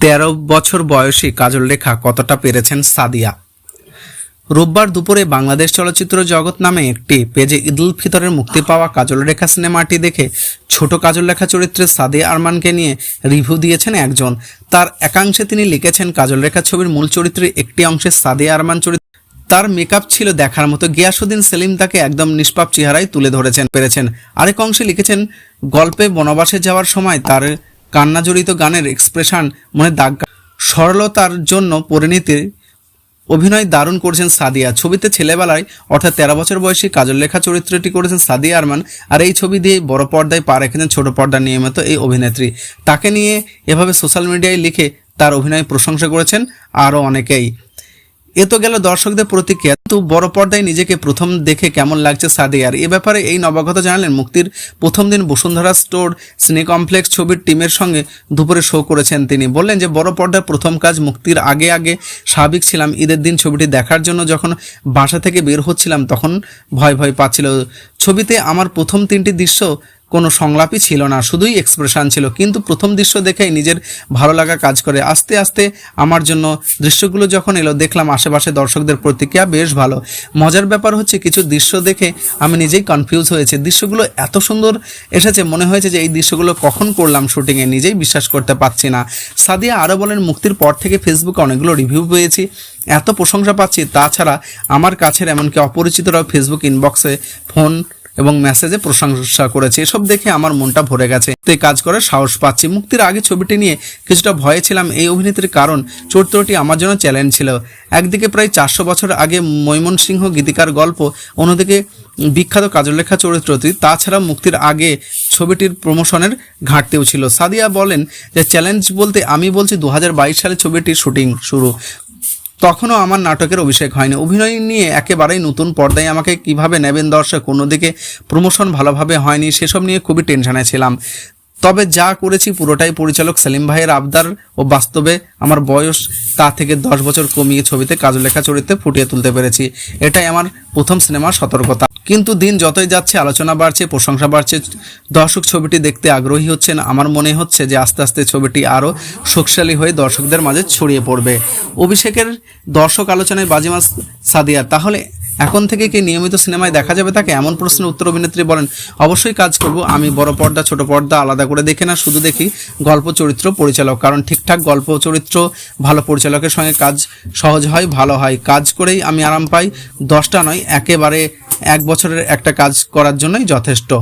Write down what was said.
তেরো বছর বয়সী কাজল রেখা কতটা পেরেছেন সাদিয়া? রোববার দুপুরে বাংলাদেশ চলচ্চিত্র জগৎ নামে একটি পেজে ঈদুল ফিতরের মুক্তি পাওয়া কাজল রেখা সিনেমাটি দেখে ছোট কাজল রেখা চরিত্রে সাদিয়া আরমানকে নিয়ে রিভিউ দিয়েছেন একজন। তার একাংশে তিনি লিখেছেন, কাজল রেখা ছবির মূল চরিত্রে একটি অংশে সাদিয়া আরমান চরিত্র তার মেকআপ ছিল দেখার মতো। গিয়াসুদ্দিন সেলিম তাকে একদম নিষ্পাপ চেহারায় তুলে ধরেছেন, পেরেছেন। আরেক অংশে লিখেছেন, গল্পে বনবাসে যাওয়ার সময় তার কান্নাজড়িত গানের এক্সপ্রেশন মনে দাগ সরলতার জন্য পরিণীতি অভিনয় দারুণ করেছেন সাদিয়া। ছবিতে ছেলেবেলায়, অর্থাৎ তেরো বছর বয়সী কাজল লেখা চরিত্রটি করেছেন সাদিয়া আরমান, আর এই ছবি দিয়ে বড় পর্দায় পা রেখেছেন ছোট পর্দার নিয়মিত এই অভিনেত্রী। তাকে নিয়ে এভাবে সোশ্যাল মিডিয়ায় লিখে তার অভিনয় প্রশংসা করেছেন আরও অনেকেই। এ তো গেল দর্শকদের প্রতিক্রিয়া। কিন্তু বড় পর্দায় নিজেকে প্রথম দেখে কেমন লাগছে সাদিয়ার? এ ব্যাপারে এই নবাগত জানালেন মুক্তির প্রথম দিন বসুন্ধরা স্টোর সিনে কমপ্লেক্স ছবির টিমের সঙ্গে দুপুরে শো করেছেন তিনি। বললেন যে, বড় পর্দার প্রথম কাজ মুক্তির আগে আগে স্বাভাবিক ছিলাম ঈদের দিন ছবিটি দেখার জন্য যখন বাসা থেকে বের হচ্ছিলাম তখন ভয় ভয় পাচ্ছিল। ছবিতে আমার প্রথম তিনটি দৃশ্য কোনো সংলাপই ছিল না, শুধুই এক্সপ্রেশন ছিল। কিন্তু প্রথম দৃশ্য দেখেই নিজের ভালো লাগা কাজ করে। আস্তে আস্তে আমার জন্য দৃশ্যগুলো যখন এলো, দেখলাম আশেপাশে দর্শকদের প্রতিক্রিয়া বেশ ভালো। মজার ব্যাপার হচ্ছে, কিছু দৃশ্য দেখে আমি নিজেই কনফিউজ হয়েছে। দৃশ্যগুলো এত সুন্দর এসেছে, মনে হয়েছে যে এই দৃশ্যগুলো কখন করলাম শুটিংয়ে নিজেই বিশ্বাস করতে পারছি না। সাদিয়া আরও বলেন, মুক্তির পর থেকে ফেসবুকে অনেকগুলো রিভিউ পেয়েছি, এত প্রশংসা পাচ্ছি। তাছাড়া আমার কাছের এমনকি অপরিচিতরাও ফেসবুক ইনবক্সে ফোন এবং মেসেজে প্রশংসা করেছে। এসব দেখে আমার মনটা ভরে গেছে। তো কাজ করার সাহস পাচ্ছি। মুক্তির আগে ছবিটি নিয়ে কিছুটা ভয়ে ছিলাম। এই অভিনেত্রীর কারণ চরিত্রটি আমার জন্য চ্যালেঞ্জ ছিল। একদিকে প্রায় চারশো বছর আগে ময়মনসিংহ গীতিকার গল্প, অন্যদিকে বিখ্যাত কাজলেখা চরিত্রটি। তাছাড়া মুক্তির আগে ছবিটির প্রমোশনের ঘাটতিও ছিল। সাদিয়া বলেন যে চ্যালেঞ্জ বলতে আমি বলছি দু হাজার বাইশ সালে ছবিটির শুটিং শুরু। তখনও আমার নাটকের অভিষেক হয়নি। অভিনয় নিয়ে একেবারেই নতুন পর্দায় আমাকে কীভাবে নেবেন দর্শক, অন্যদিকে প্রমোশন ভালোভাবে হয়নি, সেসব নিয়ে খুবই টেনশনে ছিলাম। তবে যা করেছি পুরোটাই পরিচালক সেলিম ভাইয়ের আবদার ও বাস্তবে আমার বয়স তা থেকে দশ বছর কমিয়ে ছবিতে কাজলেখা চরিত্রে ফুটিয়ে তুলতে পেরেছি। এটাই আমার প্রথম সিনেমার সতর্কতা। কিন্তু দিন যতই যাচ্ছে, আলোচনা বাড়ছে, প্রশংসা বাড়ছে। দর্শক ছবিটি দেখতে আগ্রহী হচ্ছেন। আমার মনে হচ্ছে যে আস্তে আস্তে ছবিটি আরও শক্তিশালী হয়ে দর্শকদের মাঝে ছড়িয়ে পড়বে। অভিষেকের দর্শক আলোচনায় বাজিমাস সাদিয়া, তাহলে এখন থেকে কি নিয়মিত সিনেমায় দেখা যাবে তাকে? এমন প্রশ্নের উত্তর অভিনেত্রী বলেন, অবশ্যই কাজ করব। আমি বড় পর্দা, ছোট পর্দা আলাদা করে দেখে না, শুধু দেখি গল্প, চরিত্র, পরিচালক। কারণ ঠিকঠাক গল্প চরিত্র, ভালো পরিচালকের সঙ্গে কাজ সহজ হয়, ভালো হয়। কাজ করেই আমি আরাম পাই। দশটা নয়, একেবারে এক বছরের একটা কাজ করার জন্যই যথেষ্ট।